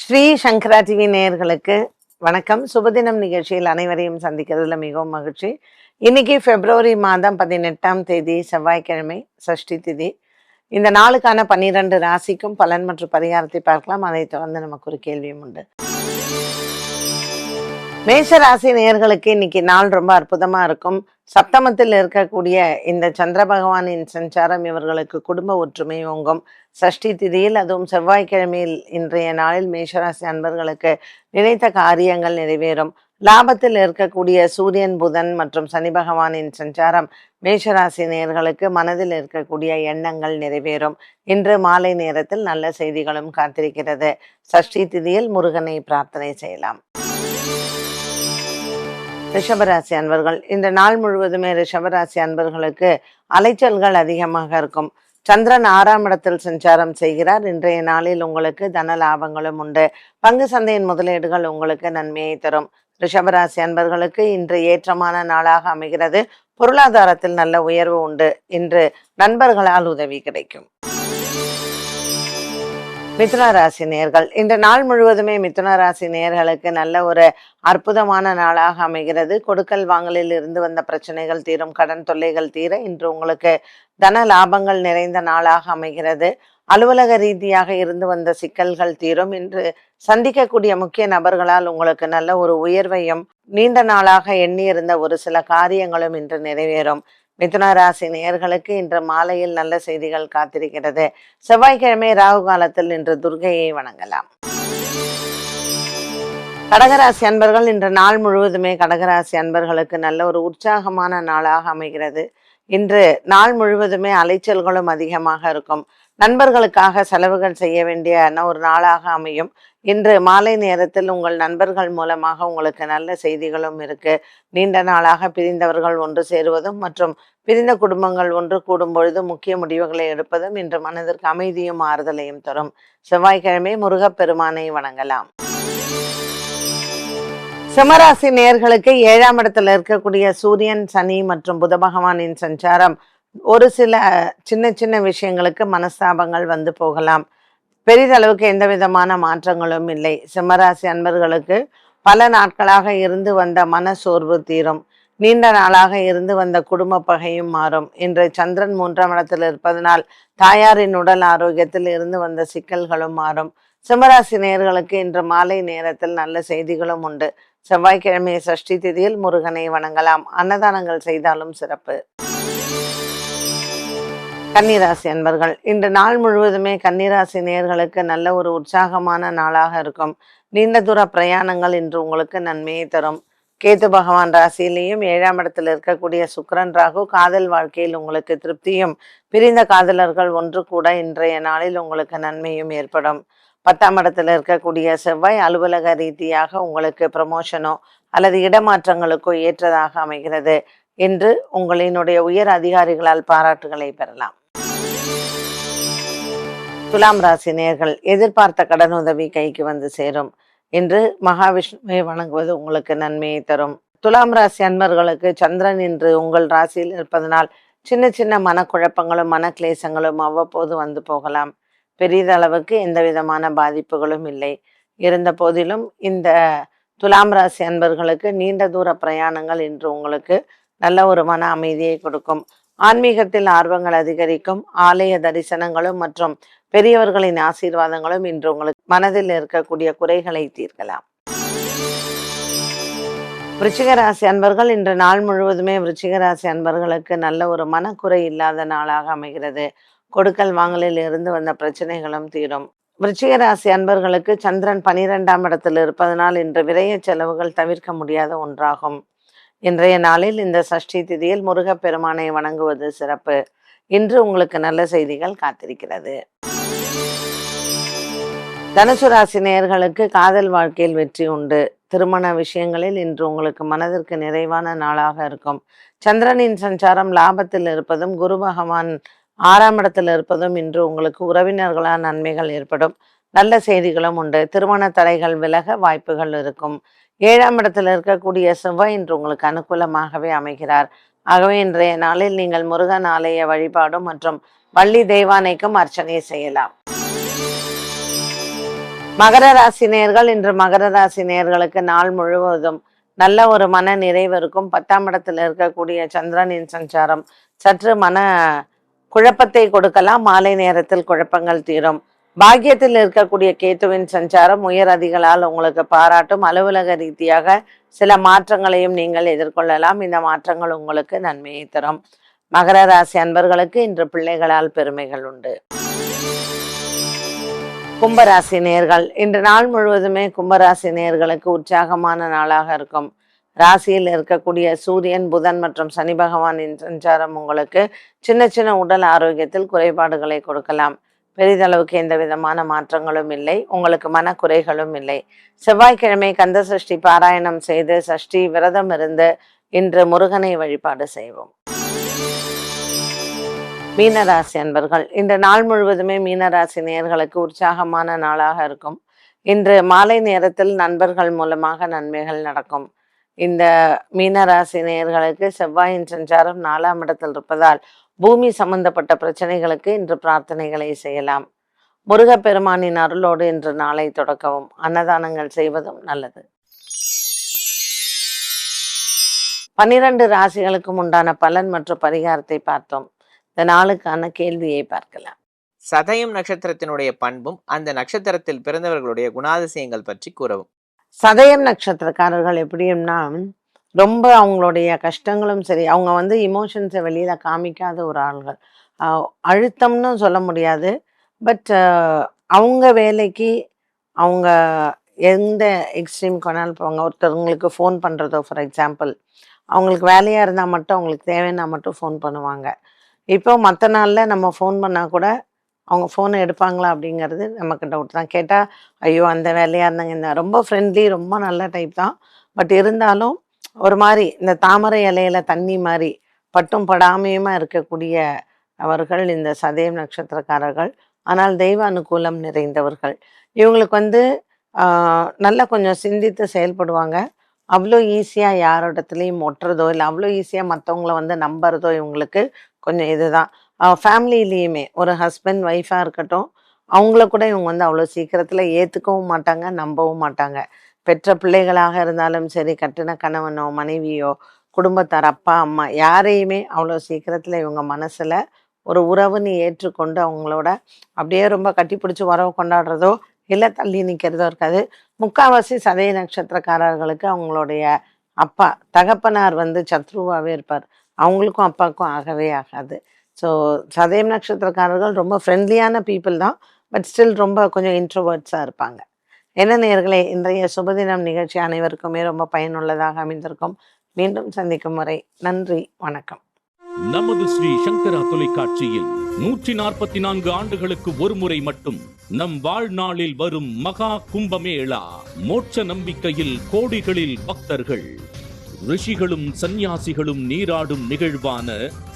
ஸ்ரீ சங்கரா TV நேயர்களுக்கு வணக்கம். சுபதினம் நிகழ்ச்சியில் அனைவரையும் சந்திக்கிறதுல மிகவும் மகிழ்ச்சி. இன்னைக்கு பிப்ரவரி மாதம் பதினெட்டாம் தேதி செவ்வாய்க்கிழமை சஷ்டி திதி. இந்த நாளுக்கான பன்னிரண்டு ராசிக்கும் பலன் மற்றும் பரிகாரத்தை பார்க்கலாம். அதைத் தொடர்ந்து நமக்கு ஒரு கேள்வியும் உண்டு. மேஷராசி நேர்களுக்கு இன்னைக்கு நாள் ரொம்ப அற்புதமா இருக்கும். சப்தமத்தில் இருக்கக்கூடிய இந்த சந்திர பகவானின் சஞ்சாரம் இவர்களுக்கு குடும்ப ஒற்றுமை ஓங்கும். சஷ்டி திதியில் அதுவும் செவ்வாய்க்கிழமையில் இன்றைய நாளில் மேஷராசி அன்பர்களுக்கு நினைத்த காரியங்கள் நிறைவேறும். லாபத்தில் இருக்கக்கூடிய சூரியன் புதன் மற்றும் சனி பகவானின் சஞ்சாரம் மேஷராசி நேயர்களுக்கு மனதில் இருக்கக்கூடிய எண்ணங்கள் நிறைவேறும். இன்று மாலை நேரத்தில் நல்ல செய்திகளும் காத்திருக்கிறது. சஷ்டி திதியில் முருகனை பிரார்த்தனை செய்யலாம். ரிஷபராசி அன்பர்கள் இந்த நாள் முழுவதுமே ரிஷபராசி அன்பர்களுக்கு அலைச்சல்கள் அதிகமாக இருக்கும். சந்திரன் ஆறாம் இடத்தில் சஞ்சாரம் செய்கிறார். இன்றைய நாளில் உங்களுக்கு தன லாபங்களும் உண்டு. பங்கு சந்தையின் முதலீடுகள் உங்களுக்கு நன்மையை தரும். ரிஷபராசி அன்பர்களுக்கு இன்று ஏற்றமான நாளாக அமைகிறது. பொருளாதாரத்தில் நல்ல உயர்வு உண்டு. இன்று நண்பர்களால் உதவி கிடைக்கும். மிதுன ராசி நேர்கள். இந்த நாள் முழுவதுமே மிதுன ராசி நேர்களுக்கு நல்ல ஒரு அற்புதமான நாளாக அமைகிறது. கொடுக்கல் வாங்கலில் இருந்து வந்த பிரச்சனைகள் தீரும் கடன் தொல்லைகள் தீர இன்று உங்களுக்கு தன லாபங்கள் நிறைந்த நாளாக அமைகிறது. அலுவலக ரீதியாக இருந்து வந்த சிக்கல்கள் தீரும். இன்று சந்திக்கக்கூடிய முக்கிய நபர்களால் உங்களுக்கு நல்ல ஒரு உயர்வையும் நீண்ட நாளாக எண்ணியிருந்த ஒரு சில காரியங்களும் இன்று நிறைவேறும். மிதுன ராசி நேயர்களுக்கு இன்று மாலையில் நல்ல செய்திகள் காத்திருக்கிறது. செவ்வாய்க்கிழமை ராகு காலத்தில் இன்று துர்கையை வணங்கலாம். கடகராசி அன்பர்கள் இன்று நாள் முழுவதுமே கடகராசி அன்பர்களுக்கு நல்ல ஒரு உற்சாகமான நாளாக அமைகிறது. இன்று நாள் முழுவதுமே அலைச்சல்களும் அதிகமாக இருக்கும். நண்பர்களுக்காக செலவுகள் செய்ய வேண்டிய ஒரு நாளாக அமையும். இன்று மாலை நேரத்தில் உங்கள் நண்பர்கள் மூலமாக உங்களுக்கு நல்ல செய்திகளும் இருக்கு. நீண்ட நாளாக பிரிந்தவர்கள் ஒன்று சேருவதும் மற்றும் பிரிந்த குடும்பங்கள் ஒன்று கூடும் பொழுது முக்கிய முடிவுகளை எடுப்பதும் இன்று மனதிற்கு அமைதியும் ஆறுதலையும் தரும். செவ்வாய்க்கிழமை முருகப்பெருமானை வணங்கலாம். சிம்மராசி நேர்களுக்கு ஏழாம் இடத்துல இருக்கக்கூடிய சூரியன் சனி மற்றும் புத பகவானின் சஞ்சாரம் ஒரு சில சின்ன சின்ன விஷயங்களுக்கு மனஸ்தாபங்கள் வந்து போகலாம். பெரிதளவுக்கு எந்த விதமான மாற்றங்களும் இல்லை. சிம்மராசி அன்பர்களுக்கு பல நாட்களாக இருந்து வந்த மன சோர்வு தீரும். நீண்ட நாளாக இருந்து வந்த குடும்ப பகையும் மாறும். இன்று சந்திரன் மூன்றாம் இடத்தில் இருப்பதனால் தாயாரின் உடல் ஆரோக்கியத்தில் இருந்து வந்த சிக்கல்களும் மாறும். சிம்மராசி நேயர்களுக்கு இன்று மாலை நேரத்தில் நல்ல செய்திகளும் உண்டு. செவ்வாய்க்கிழமை சஷ்டி திதியில் முருகனை வணங்கலாம். அன்னதானங்கள் செய்தாலும் சிறப்பு. கன்னிராசி அன்பர்கள் இன்று நாள் முழுவதுமே கன்னிராசி நேர்களுக்கு நல்ல ஒரு உற்சாகமான நாளாக இருக்கும். நீண்ட தூர பிரயாணங்கள் இன்று உங்களுக்கு நன்மையை தரும். கேத்து பகவான் ராசியிலையும் ஏழாம் இடத்தில் இருக்கக்கூடிய சுக்கரன் ராகு காதல் வாழ்க்கையில் உங்களுக்கு திருப்தியும் பிரிந்த காதலர்கள் ஒன்று கூட இன்றைய நாளில் உங்களுக்கு நன்மையும் ஏற்படும். பத்தாம் இடத்துல இருக்கக்கூடிய செவ்வாய் அலுவலக ரீதியாக உங்களுக்கு ப்ரமோஷனோ அல்லது இடமாற்றங்களுக்கோ ஏற்றதாக அமைகிறது. என்று உங்களினுடைய உயர் அதிகாரிகளால் பாராட்டுகளை பெறலாம். துலாம் ராசி நேர்கள் எதிர்பார்த்த கடன் உதவி கைக்கு வந்து சேரும் இன்று மகாவிஷ்ணுவை வணங்குவது உங்களுக்கு நன்மையை தரும். துலாம் ராசி அன்பர்களுக்கு சந்திரன் இன்று உங்கள் ராசியில் இருப்பதனால் சின்ன சின்ன மனக்குழப்பங்களும் மனக்லேசங்களும் அவ்வப்போது வந்து போகலாம். பெரிதளவுக்கு எந்த விதமான பாதிப்புகளும் இல்லை. இருந்த போதிலும் இந்த துலாம் ராசி அன்பர்களுக்கு நீண்ட தூர பிரயாணங்கள் இன்று உங்களுக்கு நல்ல ஒரு மன அமைதியை கொடுக்கும். ஆன்மீகத்தில் ஆர்வங்கள் அதிகரிக்கும். ஆலய தரிசனங்களும் மற்றும் பெரியவர்களின் ஆசீர்வாதங்களும் இன்று உங்களுக்கு மனதில் இருக்கக்கூடிய குறைகளை தீர்க்கலாம். விருச்சிகராசி அன்பர்கள் இன்று நாள் முழுவதுமே விருச்சிகராசி அன்பர்களுக்கு நல்ல ஒரு மனக்குறை இல்லாத நாளாக அமைகிறது. கொடுக்கல் வாங்கலில் இருந்து வந்த பிரச்சனைகளும் தீரும். விருச்சிகராசி அன்பர்களுக்கு சந்திரன் பனிரெண்டாம் இடத்தில் இருப்பதனால் இன்று விரைய செலவுகள் தவிர்க்க முடியாத ஒன்றாகும். இன்றைய நாளில் இந்த சஷ்டி திதியில் முருகப்பெருமானை வணங்குவது சிறப்பு. இன்று உங்களுக்கு நல்ல செய்திகள் காத்திருக்கிறது. தனுசு ராசி நேயர்களுக்கு காதல் வாழ்க்கையில் வெற்றி உண்டு. திருமண விஷயங்களில் இன்று உங்களுக்கு மனதிற்கு நிறைவான நாளாக இருக்கும். சந்திரனின் சஞ்சாரம் லாபத்தில் இருப்பதும் குரு பகவான் ஆறாம் இடத்தில் இருப்பதும் இன்று உங்களுக்கு உறவினர்களால் நன்மைகள் ஏற்படும். நல்ல செய்திகளும் உண்டு. திருமண தடைகள் விலக வாய்ப்புகள் இருக்கும். ஏழாம் இடத்தில் இருக்கக்கூடிய செவ்வாய் இன்று உங்களுக்கு அனுகூலமாகவே அமைகிறார். ஆகவே இன்றைய நாளில் நீங்கள் முருகன் ஆலய வழிபாடும் மற்றும் வள்ளி தெய்வானைக்கும் அர்ச்சனை செய்யலாம். மகர ராசி நேயர்கள் இன்று மகர ராசி நேர்களுக்கு நாள் முழுவதும் நல்ல ஒரு மன நிறைவு இருக்கும். பத்தாம் இடத்தில் இருக்கக்கூடிய சந்திரனின் சஞ்சாரம் சற்று மன குழப்பத்தை கொடுக்கலாம். மாலை நேரத்தில் குழப்பங்கள் தீரும். பாக்கியத்தில் இருக்கக்கூடிய கேத்துவின் சஞ்சாரம் உயர் அதிகளால் உங்களுக்கு பாராட்டும். அலுவலக ரீதியாக சில மாற்றங்களையும் நீங்கள் எதிர்கொள்ளலாம். இந்த மாற்றங்கள் உங்களுக்கு நன்மையை தரும். மகர ராசி அன்பர்களுக்கு இன்று பிள்ளைகளால் பெருமைகள் உண்டு. கும்பராசி நேர்கள் இன்று நாள் முழுவதுமே கும்பராசி நேர்களுக்கு உற்சாகமான நாளாக இருக்கும். ராசியில் இருக்கக்கூடிய சூரியன் புதன் மற்றும் சனி பகவானின் சஞ்சாரம் உங்களுக்கு சின்ன சின்ன உடல் ஆரோக்கியத்தில் குறைபாடுகளை கொடுக்கலாம். பெரிதளவுக்கு எந்த விதமான மாற்றங்களும் இல்லை. உங்களுக்கு மனக்குறைகளும் இல்லை. செவ்வாய்க்கிழமை கந்த சஷ்டி பாராயணம் செய்து சஷ்டி விரதம் இருந்து இன்று முருகனை வழிபாடு செய்வோம். மீனராசி அன்பர்கள் இந்த நாள் முழுவதுமே மீனராசி நேர்களுக்கு உற்சாகமான நாளாக இருக்கும். இன்று மாலை நேரத்தில் நண்பர்கள் மூலமாக நன்மைகள் நடக்கும். இந்த மீனராசி நேயர்களுக்கு செவ்வாயின் சஞ்சாரம் நாலாம் இடத்தில் இருப்பதால் பூமி சம்பந்தப்பட்ட பிரச்சனைகளுக்கு இன்று பிரார்த்தனைகளை செய்யலாம். முருகப்பெருமானின் அருளோடு இன்று நாளை தொடக்கவும். அன்னதானங்கள் செய்வதும் நல்லது. பன்னிரண்டு ராசிகளுக்கும் உண்டான பலன் மற்றும் பரிகாரத்தை பார்த்தோம். இந்த நாளுக்கான கேள்வியை பார்க்கலாம். சதயம் நட்சத்திரத்தினுடைய பண்பும் அந்த நட்சத்திரத்தில் பிறந்தவர்களுடைய குணாதிசயங்கள் பற்றி கூறவும். சதயம் நட்சத்திரக்காரர்கள் எப்படின்னா ரொம்ப அவங்களுடைய கஷ்டங்களும் சரி அவங்க வந்து இமோஷன்ஸை வெளியில் காமிக்காத ஒரு ஆள்கள். அழுத்தம்னு சொல்ல முடியாது. பட் அவங்க வேலைக்கு அவங்க எந்த எக்ஸ்ட்ரீம் கொண்டாலும் போவாங்க. ஒருத்தவங்களுக்கு ஃபோன் பண்ணுறதோ ஃபார் எக்ஸாம்பிள் அவங்களுக்கு வேலையாக இருந்தால் மட்டும் அவங்களுக்கு தேவைன்னா மட்டும் ஃபோன் பண்ணுவாங்க. இப்போ மற்ற நாளில் நம்ம ஃபோன் பண்ணால் கூட அவங்க ஃபோனை எடுப்பாங்களா அப்படிங்கிறது நமக்கு டவுட் தான் கேட்டால் ஐயோ அந்த வேலையாக இருந்தாங்க. இந்த ரொம்ப ஃப்ரெண்ட்லி ரொம்ப நல்ல டைப் தான். பட் இருந்தாலும் ஒரு மாதிரி இந்த தாமரை இலையில தண்ணி மாதிரி பட்டும் படாமையுமா இருக்கக்கூடிய அவர்கள் இந்த சதயம் நட்சத்திரக்காரர்கள் ஆனால் தெய்வ அனுகூலம் நிறைந்தவர்கள். இவங்களுக்கு வந்து நல்லா கொஞ்சம் சிந்தித்து செயல்படுவாங்க. அவ்வளோ ஈஸியாக யாரோடத்துலையும் ஒட்டுறதோ இல்லை அவ்வளோ ஈஸியாக மற்றவங்கள வந்து நம்புறதோ இவங்களுக்கு கொஞ்சம் இதுதான். ஃபேமிலியிலையுமே ஒரு ஹஸ்பண்ட் ஒய்ஃபாக இருக்கட்டும் அவங்கள கூட இவங்க வந்து அவ்வளோ சீக்கிரத்தில் ஏற்றுக்கவும் மாட்டாங்க நம்பவும் மாட்டாங்க. பெற்ற பிள்ளைகளாக இருந்தாலும் சரி கட்டின கணவனோ மனைவியோ குடும்பத்தார் அப்பா அம்மா யாரையுமே அவ்வளோ சீக்கிரத்தில் இவங்க மனசில் ஒரு உறவுன்னு ஏற்றுக்கொண்டு அவங்களோட அப்படியே ரொம்ப கட்டிப்பிடிச்சி உறவு கொண்டாடுறதோ இல்லை தள்ளி நிற்கிறதோ இருக்காது. முக்காவாசி சதய நட்சத்திரக்காரர்களுக்கு அவங்களுடைய அப்பா தகப்பனார் வந்து சத்ருவாகவே இருப்பார். அவங்களுக்கும் அப்பாவுக்கும் ஆகவே ஆகாது. ஸோ சதயம் நட்சத்திரக்காரர்கள் ரொம்ப ஃப்ரெண்ட்லியான பீப்புள் தான் பட் ஸ்டில் ரொம்ப கொஞ்சம் இன்ட்ரோவர்ட்ஸாக இருப்பாங்க. என்ன நேர்களே இன்றைய சுபதினம் நிகழ்ச்சி அனைவருக்குமே ரொம்ப பயனுள்ளதாக அமைந்திருக்கும். மீண்டும் சந்திக்கும் வரை நன்றி வணக்கம். நமது ஸ்ரீ சங்கரா தொலைக்காட்சியில் நூற்றி நாற்பத்தி நான்கு ஆண்டுகளுக்கு ஒரு முறை மட்டும் நம் வாழ்நாளில் வரும் மகா கும்பமேளா மோட்ச நம்பிக்கையில் கோடிகளில் பக்தர்கள் ரிஷிகளும் சந்நியாசிகளும் நீராடும் நிகழ்வான